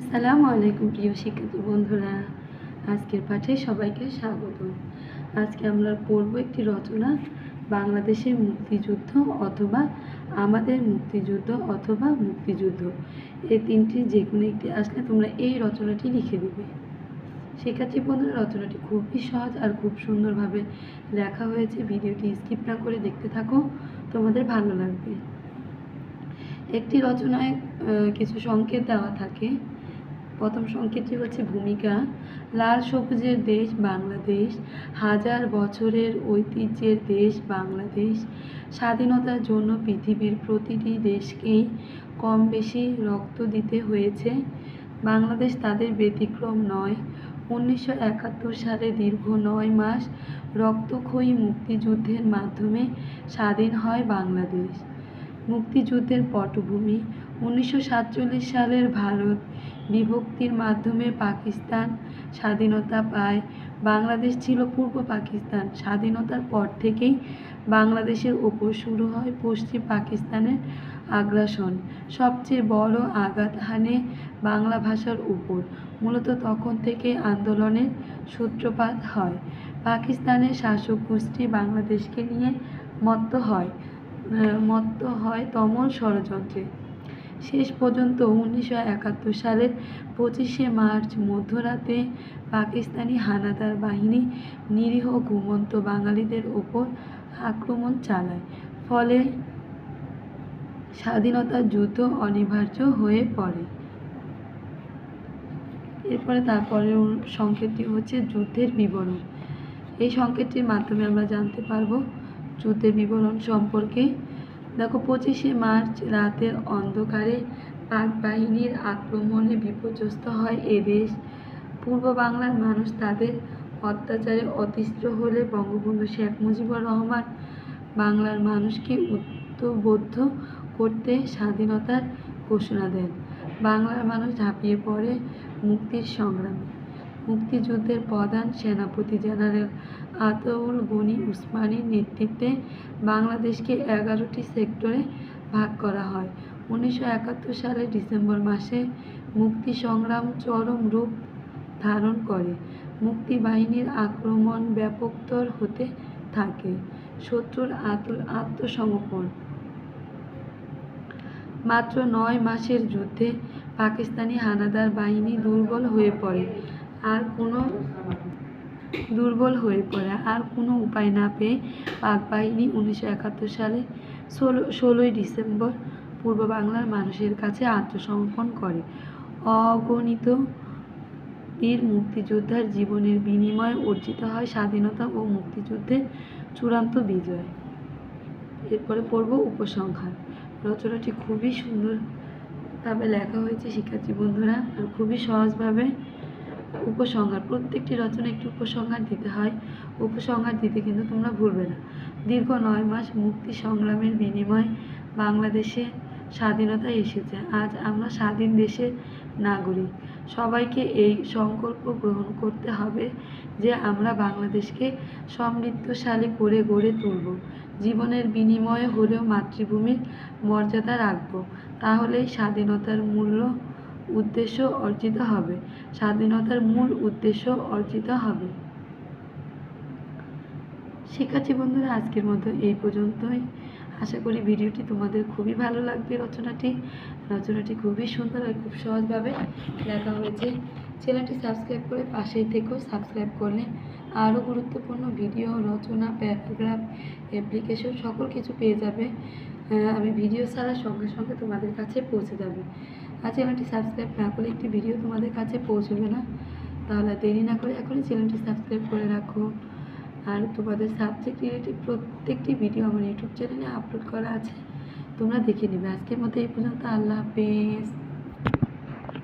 আসসালামু আলাইকুম প্রিয় শিক্ষার্থী বন্ধুরা। আজকের পাঠে সবাইকে স্বাগত। আজকে আমরা পড়ব একটি রচনা, বাংলাদেশের মুক্তিযুদ্ধ অথবা আমাদের মুক্তিযুদ্ধ অথবা মুক্তিযুদ্ধ। এই তিনটি যে কোনো একটি আসলে তোমরা এই রচনাটি লিখে দিবে। শিক্ষার্থী বন্ধুরা, রচনাটি খুবই সহজ আর খুব সুন্দরভাবে লেখা হয়েছে। ভিডিওটি স্কিপ না করে দেখতে থাকো, তোমাদের ভালো লাগবে। একটি রচনায় কিছু সংকেত দেওয়া থাকে। প্রথম সংকেতটি হচ্ছে ভূমিকা। লাল সবুজের দেশ বাংলাদেশ, হাজার বছরের ঐতিহ্যের দেশ বাংলাদেশ। স্বাধীনতার জন্য পৃথিবীর প্রতিটি দেশকেই কম বেশি রক্ত দিতে হয়েছে। বাংলাদেশ তাদের ব্যতিক্রম নয়। উনিশশো একাত্তর সালে দীর্ঘ নয় মাস রক্তক্ষয়ী মুক্তিযুদ্ধের মাধ্যমে স্বাধীন হয় বাংলাদেশ। মুক্তিযুদ্ধের পটভূমি উনিশশো সাতচল্লিশ সালের ভারত বিভক্তির মাধ্যমে পাকিস্তান স্বাধীনতা পায়। বাংলাদেশ ছিল পূর্ব পাকিস্তান। স্বাধীনতার পর থেকেই বাংলাদেশের ওপর শুরু হয় পশ্চিম পাকিস্তানের আগ্রাসন। সবচেয়ে বড় আঘাত হানে বাংলা ভাষার উপর। মূলত তখন থেকে আন্দোলনের সূত্রপাত হয়। পাকিস্তানের শাসক গোষ্ঠী বাংলাদেশকে নিয়ে মত্ত হয় মত্ত হয় তমল ষড়যন্ত্রে। শেষ পর্যন্ত উনিশশো একাত্তর সালের পঁচিশে মার্চ মধ্যরাতে পাকিস্তানি হানাদার বাহিনী নিরীহ ঘুমন্ত বাঙালিদের ওপর আক্রমণ চালায়। ফলে স্বাধীনতার যুদ্ধ অনিবার্য হয়ে পড়ে। এরপরে তারপরের সংকেতটি হচ্ছে যুদ্ধের বিবরণ। এই সংকেতটির মাধ্যমে আমরা জানতে পারব যুদ্ধের বিবরণ সম্পর্কে দেখো, পঁচিশে মার্চ রাতের অন্ধকারে পাক বাহিনীর আক্রমণে বিপর্যস্ত হয় এ দেশ। পূর্ব বাংলার মানুষ তাদের অত্যাচারে অতিষ্ঠ হলে বঙ্গবন্ধু শেখ মুজিবুর রহমান বাংলার মানুষকে উদ্বুদ্ধ করতে স্বাধীনতার ঘোষণা দেন। বাংলার মানুষ ঝাঁপিয়ে পড়ে মুক্তির সংগ্রামে। মুক্তিযুদ্ধের প্রধান সেনাপতি জেনারেল আতাউল গনি উসমানীর নেতৃত্বে বাংলাদেশকে এগারোটি সেক্টরে ভাগ করা হয়। উনিশশো একাত্তর সালের ডিসেম্বর মাসে মুক্তি সংগ্রাম চরম রূপ ধারণ করে। মুক্তি বাহিনীর আক্রমণ ব্যাপকতর হতে থাকে। শত্রুর আত্ম- আত্মসমর্পণ। মাত্র নয় মাসের যুদ্ধে পাকিস্তানি হানাদার বাহিনী দুর্বল হয়ে পড়ে। আর কোনো দুর্বল হয়ে পড়ে। আর কোনো উপায় না পেয়ে পাক বাহিনী উনিশশো একাত্তর সালে ষোলো ষোলোই ডিসেম্বর পূর্ব বাংলার মানুষের কাছে আত্মসমর্পণ করে। অগণিত বীর মুক্তিযোদ্ধার জীবনের বিনিময়ে অর্জিত হয় স্বাধীনতা ও মুক্তিযুদ্ধের চূড়ান্ত বিজয়। এরপরে পড়ব উপসংহার। রচনাটি খুবই সুন্দরভাবে লেখা হয়েছে, শিক্ষার্থী বন্ধুরা, আর খুবই সহজভাবে উপসংহার, প্রত্যেকটি রচনা একটি উপসংহার দিতে হয়। উপসংহার দিতে কিন্তু তোমরা ভুলবে না। দীর্ঘ নয় মাস মুক্তি সংগ্রামের বিনিময়ে বাংলাদেশে স্বাধীনতা এসেছে। আজ আমরা স্বাধীন দেশের নাগরিক। সবাইকে এই সংকল্প গ্রহণ করতে হবে যে আমরা বাংলাদেশকে সমৃদ্ধশালী করে গড়ে তুলব। জীবনের বিনিময়ে হলেও মাতৃভূমির মর্যাদা রাখব। তাহলেই স্বাধীনতার মূল্য উদ্দেশ্য অর্জিত হবে। স্বাধীনতার মূল উদ্দেশ্য অর্জিত হবে। শিক্ষার্থী বন্ধুরা, আজকের মতো এই পর্যন্তই। আশা করি ভিডিওটি তোমাদের খুবই ভালো লাগবে রচনাটি। রচনাটি খুবই সুন্দর আর খুব সহজভাবে লেখা হয়েছে। চ্যানেলটি সাবস্ক্রাইব করে পাশেই থেকেও সাবস্ক্রাইব করলে আরও গুরুত্বপূর্ণ ভিডিও, রচনা, প্যারাগ্রাফ, অ্যাপ্লিকেশন সকল কিছু পেয়ে যাবে। আমি ভিডিও ছাড়ার সঙ্গে সঙ্গে তোমাদের কাছে পৌঁছে যাবে। আর চ্যানেলটি সাবস্ক্রাইব না করলে একটি ভিডিও তোমাদের কাছে পৌঁছবে না। তাহলে দেরি না করে এখনই চ্যানেলটি সাবস্ক্রাইব করে রাখো। আর তোমাদের সাবজেক্ট রিলেটিভ প্রত্যেকটি ভিডিও আমার ইউটিউব চ্যানেলে আপলোড করা আছে, তোমরা দেখে নেবে। আজকের মতো এই পর্যন্ত। আল্লাহ হাফেজ।